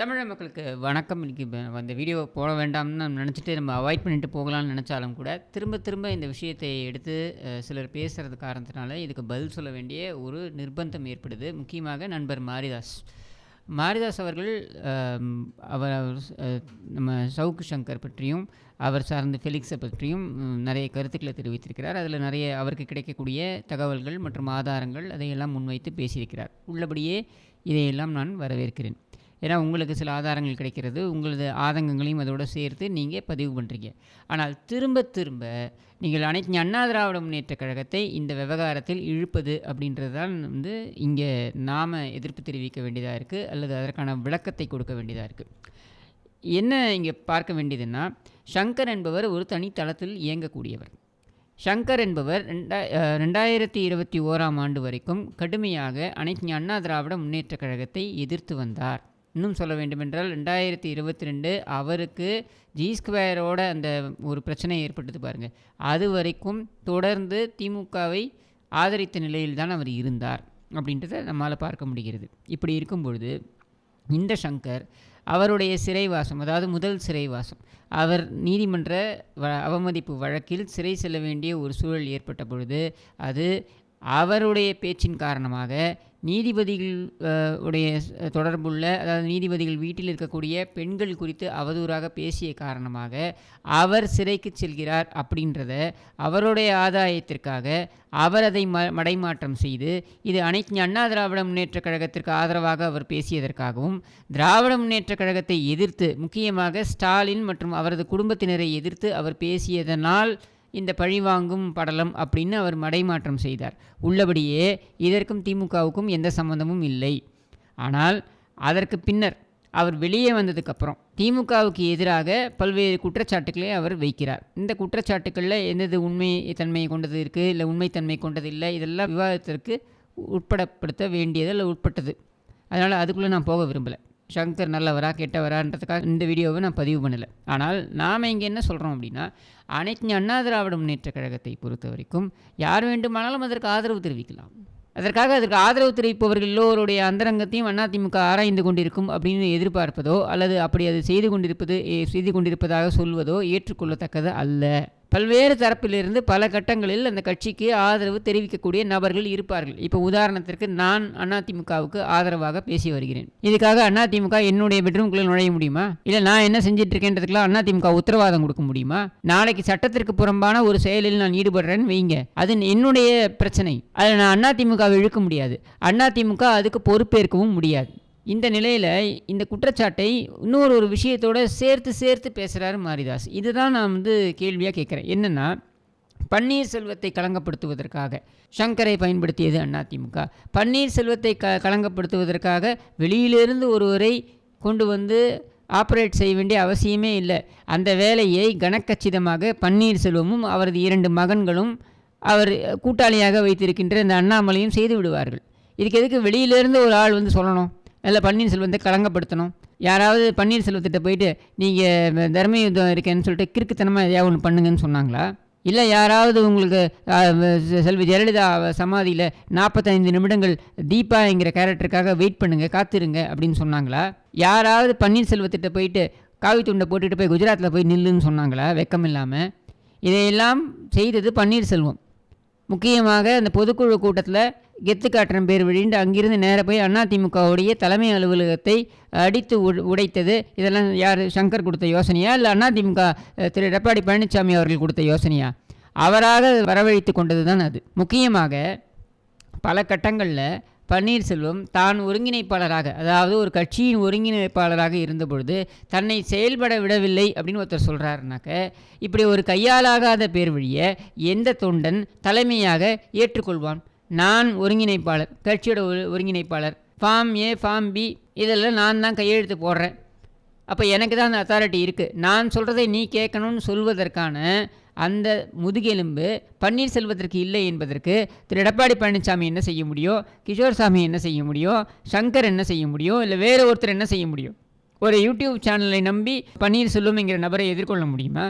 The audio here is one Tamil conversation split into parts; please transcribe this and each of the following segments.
தமிழக மக்களுக்கு வணக்கம். இன்றைக்கி அந்த வீடியோ போட வேண்டாம்னு நம்ம நினச்சிட்டு நம்ம அவாய்ட் பண்ணிட்டு போகலாம்னு நினச்சாலும் கூட திரும்ப திரும்ப இந்த விஷயத்தை எடுத்து சிலர் பேசுகிறது காரணத்தினால இதுக்கு பதில் சொல்ல வேண்டிய ஒரு நிர்பந்தம் ஏற்படுது. முக்கியமாக நண்பர் மாரிதாஸ். மாரிதாஸ் அவர்கள் அவர் நம்ம சவுக்கு சங்கர் பற்றியும் அவர் சார்ந்த ஃபெலிக்ஸை பற்றியும் நிறைய கருத்துக்களை தெரிவித்திருக்கிறார். அதில் நிறைய அவருக்கு கிடைக்கக்கூடிய தகவல்கள் மற்றும் ஆதாரங்கள் அதையெல்லாம் முன்வைத்து பேசியிருக்கிறார். உள்ளபடியே இதையெல்லாம் நான் வரவேற்கிறேன். ஏன்னா உங்களுக்கு சில ஆதாரங்கள் கிடைக்கிறது. உங்களது ஆதங்கங்களையும் அதோடு சேர்த்து நீங்கள் பதிவு பண்ணுறீங்க ஆனால் திரும்ப திரும்ப நீங்கள் அனைத்து அண்ணா திராவிட முன்னேற்ற கழகத்தை இந்த விவகாரத்தில் இழுப்பது அப்படின்றது தான் வந்து இங்கே நாம் எதிர்ப்பு தெரிவிக்க வேண்டியதாக இருக்குது அல்லது அதற்கான விளக்கத்தை கொடுக்க வேண்டியதாக இருக்குது என்ன இங்கே பார்க்க வேண்டியதுன்னா சங்கர் என்பவர் ஒரு தனித்தளத்தில் இயங்கக்கூடியவர். சங்கர் என்பவர் ரெண்டா ரெண்டாயிரத்தி இருபத்தி ஓராம் ஆண்டு வரைக்கும் கடுமையாக அனைத்து அண்ணா திராவிட முன்னேற்ற கழகத்தை எதிர்த்து வந்தார். இன்னும் சொல்ல வேண்டுமென்றால் ரெண்டாயிரத்தி இருபத்தி ரெண்டு அவருக்கு ஜி ஸ்கொயரோட அந்த ஒரு பிரச்சனை ஏற்பட்டது பாருங்கள் அது வரைக்கும் தொடர்ந்து திமுகவை ஆதரித்த நிலையில் தான் அவர் இருந்தார் அப்படின்றத நம்மால் பார்க்க முடிகிறது. இப்படி இருக்கும் பொழுது இந்த சங்கர் அவருடைய சிறைவாசம் அதாவது முதல் சிறைவாசம் அவர் நீதிமன்ற வ அவமதிப்பு வழக்கில் சிறை செல்ல வேண்டிய ஒரு சூழல் ஏற்பட்ட பொழுது அது அவருடைய பேச்சின் காரணமாக நீதிபதிகள் உடைய தொடர்புள்ள அதாவது நீதிபதிகள் வீட்டில் இருக்கக்கூடிய பெண்கள் குறித்து அவதூறாக பேசிய காரணமாக அவர் சிறைக்கு செல்கிறார் அப்படின்றத அவருடைய ஆதாயத்திற்காக அவர் அதை ம மடைமாற்றம் செய்து இது அனைத்து அண்ணா திராவிட முன்னேற்றக் கழகத்திற்கு ஆதரவாக அவர் பேசியதற்காகவும் திராவிட முன்னேற்றக் கழகத்தை எதிர்த்து முக்கியமாக ஸ்டாலின் மற்றும் அவரது குடும்பத்தினரை எதிர்த்து அவர் பேசியதனால் இந்த பழிவாங்கும் படலம் அப்படின்னு அவர் மடைமாற்றம் செய்தார். உள்ளபடியே இதற்கும் திமுகவுக்கும் எந்த சம்பந்தமும் இல்லை. ஆனால் அதற்கு பின்னர் அவர் வெளியே வந்ததுக்கப்புறம் திமுகவுக்கு எதிராக பல்வேறு குற்றச்சாட்டுக்களை அவர் வைக்கிறார். இந்த குற்றச்சாட்டுக்களில் எந்தது உண்மை தன்மையை கொண்டது இருக்குது இல்லை உண்மைத்தன்மை கொண்டது இல்லை இதெல்லாம் விவாதத்திற்கு உட்படப்படுத்த வேண்டியது இல்லை உட்பட்டது. அதனால் அதுக்குள்ளே நான் போக விரும்பலை. சங்கர் நல்லவரா கெட்டவரான்றதுக்காக இந்த வீடியோவை நான் பதிவு பண்ணலை. ஆனால் நாம் இங்கே என்ன சொல்கிறோம் அப்படின்னா அனைத்து அண்ணா திராவிட முன்னேற்ற கழகத்தை பொறுத்த வரைக்கும் யார் வேண்டுமானாலும் அதற்கு ஆதரவு தெரிவிக்கலாம். அதற்காக அதற்கு ஆதரவு தெரிவிப்பவர்கள் எல்லோருடைய அந்தரங்கத்தையும் அதிமுக ஆராய்ந்து கொண்டிருக்கும் அப்படின்னு எதிர்பார்ப்பதோ அல்லது அப்படி அது செய்து கொண்டிருப்பது செய்து கொண்டிருப்பதாக சொல்வதோ ஏற்றுக்கொள்ளத்தக்கது அல்ல. பல்வேறு தரப்பிலிருந்து பல கட்டங்களில் அந்த கட்சிக்கு ஆதரவு தெரிவிக்கக்கூடிய நபர்கள் இருப்பார்கள். இப்போ உதாரணத்திற்கு நான் அதிமுகவுக்கு ஆதரவாக பேசி வருகிறேன். இதுக்காக அதிமுக என்னுடைய பெட்ரூம்குள்ளே நுழைய முடியுமா? இல்லை நான் என்ன செஞ்சுட்டு இருக்கேன்றதுக்கெல்லாம் அதிமுக உத்தரவாதம் கொடுக்க முடியுமா? நாளைக்கு சட்டத்திற்கு புறம்பான ஒரு செயலில் நான் ஈடுபடுறேன்னு வைங்க. அது என்னுடைய பிரச்சனை. அதில் நான் அதிமுகவை இழுக்க முடியாது. அதிமுக அதுக்கு பொறுப்பேற்கவும் முடியாது. இந்த நிலையில் இந்த குற்றச்சாட்டை இன்னொரு ஒரு விஷயத்தோடு சேர்த்து சேர்த்து பேசுகிறாரு மாரிதாஸ். இதுதான் நான் வந்து கேள்வியாக கேட்குறேன். என்னென்னா பன்னீர்செல்வத்தை களங்கப்படுத்துவதற்காக சங்கரை பயன்படுத்தியது அதிமுக பன்னீர்செல்வத்தை க களங்கப்படுத்துவதற்காக வெளியிலிருந்து ஒருவரை கொண்டு வந்து ஆப்ரேட் செய்ய வேண்டிய அவசியமே இல்லை. அந்த வேலையை கனக்கச்சிதமாக பன்னீர்செல்வமும் அவரது இரண்டு மகன்களும் அவர் கூட்டாளியாக வைத்திருக்கின்ற இந்த அண்ணாமலையும் செய்து விடுவார்கள். இதுக்கு எதுக்கு வெளியிலேருந்து ஒரு ஆள் வந்து சொல்லணும்? இல்லை பன்னீர்செல்வத்தை களங்கப்படுத்தணும். யாராவது பன்னீர்செல்வத்திட்ட போயிட்டு நீங்கள் தர்ம யுத்தம் இருக்கேன்னு சொல்லிட்டு கிறுக்குத்தனமாக எதையாவது ஒன்று பண்ணுங்கன்னு சொன்னாங்களா? இல்லை யாராவது உங்களுக்கு செல்வி ஜெயலலிதா சமாதியில் நாற்பத்தைந்து நிமிடங்கள் தீபா என்கிற கேரக்டருக்காக வெயிட் பண்ணுங்க காத்திருங்க அப்படின்னு சொன்னாங்களா? யாராவது பன்னீர்செல்வத்திட்ட போயிட்டு காவி துண்டை போட்டுட்டு போய் குஜராத்தில் போய் நில்லுன்னு சொன்னாங்களா? வெக்கம் இல்லாமல் இதையெல்லாம் செய்தது பன்னீர்செல்வம் முக்கியமாக அந்த பொதுக்குழு கூட்டத்தில் கெத்து காட்டுற பேர் வழிண்டு அங்கிருந்து நேராக போய் அதிமுகவுடைய தலைமை அலுவலகத்தை அடித்து உ- உடைத்தது. இதெல்லாம் யார் சங்கர் கொடுத்த யோசனையா? இல்லை அதிமுக திரு. எடப்பாடி பழனிசாமி அவர்கள் கொடுத்த யோசனையா? அவராக வரவழைத்து கொண்டது தான் அது. முக்கியமாக பல கட்டங்களில் பன்னீர்செல்வம் தான் ஒருங்கிணைப்பாளராக அதாவது ஒரு கட்சியின் ஒருங்கிணைப்பாளராக இருந்த பொழுது தன்னை செயல்பட விடவில்லை அப்படின்னு ஒருத்தர் சொல்கிறாருனாக்க இப்படி ஒரு கையாலாகாத பேர் வழிய எந்த தொண்டன் தலைமையாக ஏற்றுக்கொள்வான்? நான் ஒருங்கிணைப்பாளர் கட்சியோட ஒரு ஒருங்கிணைப்பாளர் ஃபார்ம் ஏ ஃபார்ம் பி இதெல்லாம் நான் தான் கையெழுத்து போடுறேன். அப்போ எனக்கு தான் அந்த அத்தாரிட்டி இருக்குது நான் சொல்கிறதை நீ கேட்கணும்னு சொல்வதற்கான அந்த முதுகெலும்பு பன்னீர்செல்வத்திற்கு இல்லை என்பதற்கு திரு எடப்பாடி பழனிசாமி என்ன செய்ய முடியும் கிஷோர் சாமி என்ன செய்ய முடியும் சங்கர் என்ன செய்ய முடியும் இல்லை வேறு ஒருத்தர் என்ன செய்ய முடியும் ஒரு யூடியூப் சேனலை நம்பி பன்னீர்செல்வம் என்கிற நபரை எதிர்கொள்ள முடியுமா?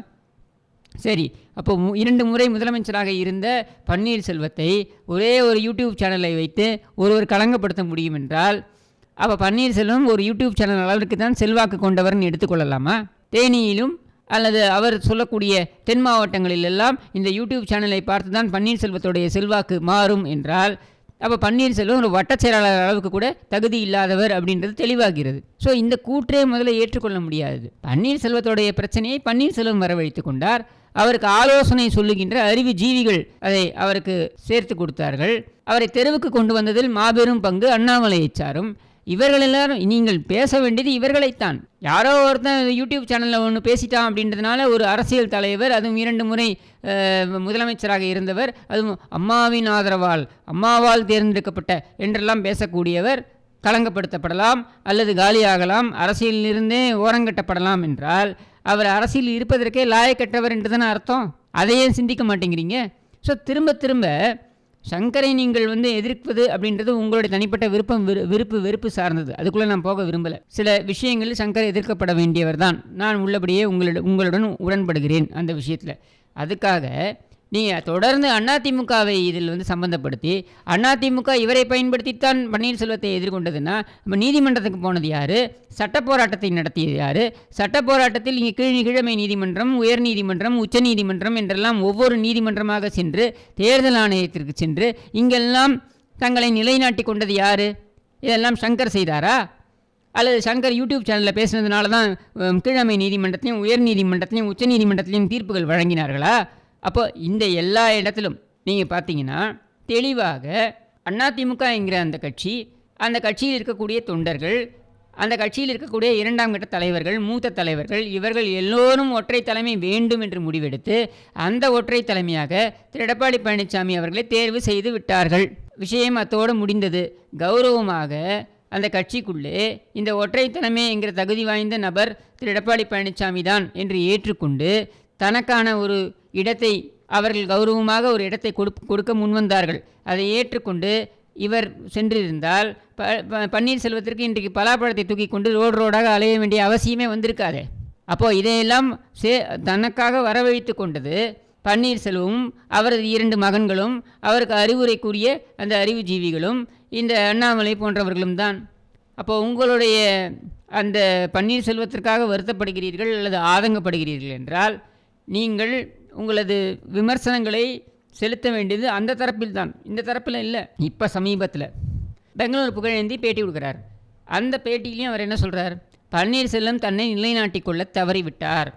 சரி அப்போ மு- இரண்டு முறை முதலமைச்சராக இருந்த பன்னீர்செல்வத்தை ஒரே ஒரு யூடியூப் சேனலை வைத்து ஒருவர் களங்கப்படுத்த முடியும் என்றால் அப்போ பன்னீர்செல்வம் ஒரு யூடியூப் சேனல் அளவிற்கு தான் செல்வாக்கு கொண்டவர்னு எடுத்துக்கொள்ளலாமா தேனியிலும் அல்லது அவர் சொல்லக்கூடிய தென் மாவட்டங்களில் எல்லாம் இந்த யூடியூப் சேனலை பார்த்து தான் பன்னீர்செல்வத்துடைய செல்வாக்கு மாறும் என்றால் அப்போ பன்னீர்செல்வம் ஒரு வட்டச் செயலாளர் அளவுக்கு கூட தகுதி இல்லாதவர் அப்படின்றது தெளிவாகிறது. ஸோ இந்த கூற்றே முதல்ல ஏற்றுக்கொள்ள முடியாது. பன்னீர்செல்வத்துடைய பிரச்சனையை பன்னீர்செல்வம் வரவழைத்து கொண்டார். அவருக்கு ஆலோசனை சொல்லுகின்ற அறிவு ஜீவிகள் அதை அவருக்கு சேர்த்து கொடுத்தார்கள். அவரை தெருவுக்கு கொண்டு வந்ததில் மாபெரும் பங்கு அண்ணாமலையை சாரும். இவர்கள் எல்லாரும் நீங்கள் பேச வேண்டியது இவர்களைத்தான். யாரோ ஒருத்தன் யூடியூப் சேனலில் ஒன்று பேசிட்டான் அப்படின்றதுனால ஒரு அரசியல் தலைவர் அதுவும் இரண்டு முறை முதலமைச்சராக இருந்தவர் அதுவும் அம்மாவின் ஆதரவால் அம்மாவால் தேர்ந்தெடுக்கப்பட்ட என்றெல்லாம் பேசக்கூடியவர் களங்கப்படுத்தப்படலாம் அல்லது காலியாகலாம் அரசியலிலிருந்தே ஓரங்கட்டப்படலாம் என்றால் அவர் அரசியல் இருப்பதற்கே லாயக்கற்றவர் என்று தானே அர்த்தம்? அதையே சிந்திக்க மாட்டேங்கிறீங்க. ஸோ திரும்ப திரும்ப சங்கரை நீங்கள் வந்து எதிர்ப்பது அப்படின்றது உங்களுடைய தனிப்பட்ட விருப்பம் விரு விருப்பு வெறுப்பு சார்ந்தது. அதுக்குள்ளே நான் போக விரும்பலை. சில விஷயங்களில் சங்கர் எதிர்க்கப்பட வேண்டியவர் தான். நான் உள்ளபடியே உங்களுடன் உங்களுடன் உடன்படுகிறேன் அந்த விஷயத்தில். அதுக்காக நீங்கள் தொடர்ந்து அதிமுகவை இதில் வந்து சம்பந்தப்படுத்தி அதிமுக இவரை பயன்படுத்தித்தான் பன்னீர்செல்வத்தை எதிர்கொண்டதுன்னா நம்ம நீதிமன்றத்துக்கு போனது யார்? சட்ட போராட்டத்தை நடத்தியது யார்? சட்ட போராட்டத்தில் இங்கே கீழ் கீழமை நீதிமன்றம் உயர் நீதிமன்றம் உச்ச நீதிமன்றம் என்றெல்லாம் ஒவ்வொரு நீதிமன்றமாக சென்று தேர்தல் ஆணையத்திற்கு சென்று இங்கெல்லாம் தங்களை நிலைநாட்டி கொண்டது யார்? இதெல்லாம் சங்கர் செய்தாரா? அல்லது சங்கர் யூடியூப் சேனலில் பேசுனதுனால தான் கீழமை நீதிமன்றத்திலையும் உயர் நீதிமன்றத்திலையும் உச்ச நீதிமன்றத்திலையும் தீர்ப்புகள் வழங்கினார்களா? அப்போ இந்த எல்லா இடத்திலும் நீங்கள் பார்த்தீங்கன்னா தெளிவாக அதிமுக என்கிற அந்த கட்சி அந்த கட்சியில் இருக்கக்கூடிய தொண்டர்கள் அந்த கட்சியில் இருக்கக்கூடிய இரண்டாம் கட்ட தலைவர்கள் மூத்த தலைவர்கள் இவர்கள் எல்லோரும் ஒற்றை தலைமை வேண்டும் என்று முடிவெடுத்து அந்த ஒற்றை தலைமையாக திரு எடப்பாடி பழனிசாமி அவர்களை தேர்வு செய்து விட்டார்கள். விஷயம் அத்தோடு முடிந்தது. கௌரவமாக அந்த கட்சிக்குள்ளே இந்த ஒற்றை தலைமை என்கிற தகுதி வாய்ந்த நபர் திரு எடப்பாடி பழனிசாமி தான் என்று ஏற்றுக்கொண்டு தனக்கான ஒரு இடத்தை அவர்கள் கௌரவமாக ஒரு இடத்தை கொடு கொடுக்க முன்வந்தார்கள். அதை ஏற்றுக்கொண்டு இவர் சென்றிருந்தால் ப ப- பன்னீர்செல்வத்திற்கு இன்றைக்கு பலாப்பழத்தை தூக்கி கொண்டு ரோடு ரோடாக அலைய வேண்டிய அவசியமே வந்திருக்காதே. அப்போது இதையெல்லாம் சே தனக்காக வரவழைத்து கொண்டது பன்னீர்செல்வமும் அவரது இரண்டு மகன்களும் அவருக்கு அறிவுரை கூறிய அந்த அறிவுஜீவிகளும் இந்த அண்ணாமலை போன்றவர்களும் தான். அப்போ உங்களுடைய அந்த பன்னீர்செல்வத்திற்காக வருத்தப்படுகிறீர்கள் அல்லது ஆதங்கப்படுகிறீர்கள் என்றால் நீங்கள் உங்களது விமர்சனங்களை செலுத்த வேண்டியது அந்த தரப்பில் தான் இந்த தரப்பில் இல்லை. இப்போ சமீபத்தில் பெங்களூர் புகழேந்தி பேட்டி கொடுக்குறார். அந்த பேட்டியிலையும் அவர் என்ன சொல்கிறார் பன்னீர்செல்வம் தன்னை நிலைநாட்டிக் கொள்ள தவறிவிட்டார்.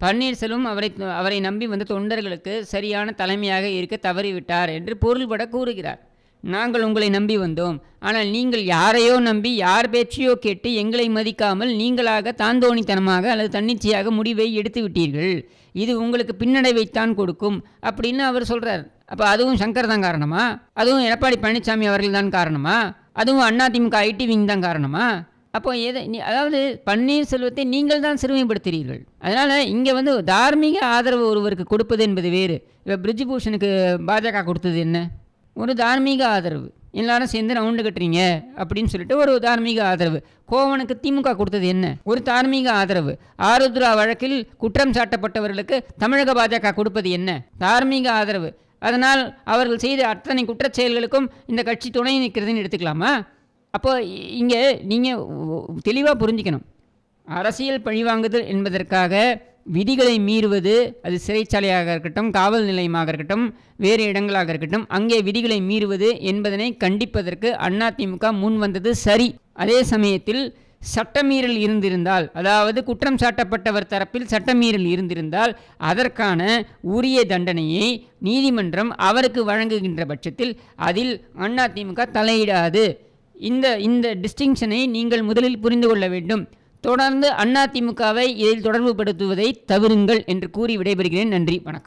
பன்னீர்செல்வம் அவரை அவரை நம்பி வந்த தொண்டர்களுக்கு சரியான தலைமையாக இருக்க தவறிவிட்டார் என்று பொருள்பட கூறுகிறார். நாங்கள் உங்களை நம்பி வந்தோம். ஆனால் நீங்கள் யாரையோ நம்பி யார் பேச்சையோ கேட்டு எங்களை மதிக்காமல் நீங்களாக தாந்தோணித்தனமாக அல்லது தன்னிச்சையாக முடிவை எடுத்து விட்டீர்கள். இது உங்களுக்கு பின்னடைவைத்தான் கொடுக்கும் அப்படின்னு அவர் சொல்கிறார் அப்போ அதுவும் சங்கர் தான் காரணமா? அதுவும் எடப்பாடி பழனிசாமி அவர்கள் தான் காரணமா? அதுவும் அதிமுக ஐடி விங் தான் காரணமா? அப்போ எதை நீ அதாவது பன்னீர்செல்வத்தை நீங்கள் தான் சிறுமைப்படுத்துகிறீர்கள் அதனால் இங்கே வந்து தார்மீக ஆதரவு ஒருவருக்கு கொடுப்பது என்பது வேறு. இப்போ பிரிஜ்பூஷனுக்கு பாஜக கொடுத்தது என்ன? ஒரு தார்மீக ஆதரவு. எல்லாரும் சேர்ந்து ரவுண்டு கட்டுறீங்க அப்படின்னு சொல்லிட்டு ஒரு தார்மீக ஆதரவு. கோவனுக்கு திமுக கொடுத்தது என்ன? ஒரு தார்மீக ஆதரவு. ஆருத்ரா வழக்கில் குற்றம் சாட்டப்பட்டவர்களுக்கு தமிழக பாஜக கொடுப்பது என்ன? தார்மீக ஆதரவு. அதனால் அவர்கள் செய்த அத்தனை குற்றச் செயல்களுக்கும் இந்த கட்சி துணை நிற்கிறதுன்னு எடுத்துக்கலாமா? அப்போ இங்கே நீங்கள் தெளிவாக புரிஞ்சுக்கணும். அரசியல் பழிவாங்குதல் என்பதற்காக விதிகளை மீறுவது அது சிறைச்சாலையாக இருக்கட்டும் காவல் நிலையமாக இருக்கட்டும் வேறு இடங்களாக இருக்கட்டும் அங்கே விதிகளை மீறுவது என்பதனை கண்டிப்பதற்கு அதிமுக முன் வந்தது சரி. அதே சமயத்தில் சட்டமீறல் இருந்திருந்தால் அதாவது குற்றம் சாட்டப்பட்டவர் தரப்பில் சட்டமீறல் இருந்திருந்தால் அதற்கான உரிய தண்டனையை நீதிமன்றம் அவருக்கு வழங்குகின்ற பட்சத்தில் அதில் அதிமுக தலையிடாது. இந்த இந்த டிஸ்டிங்ஷனை நீங்கள் முதலில் புரிந்து கொள்ள வேண்டும். தொடர்ந்து அதிமுகவை இதில் தொடர்புபடுத்துவதை தவிருங்கள் என்று கூறி விடைபெறுகிறேன். நன்றி. வணக்கம்.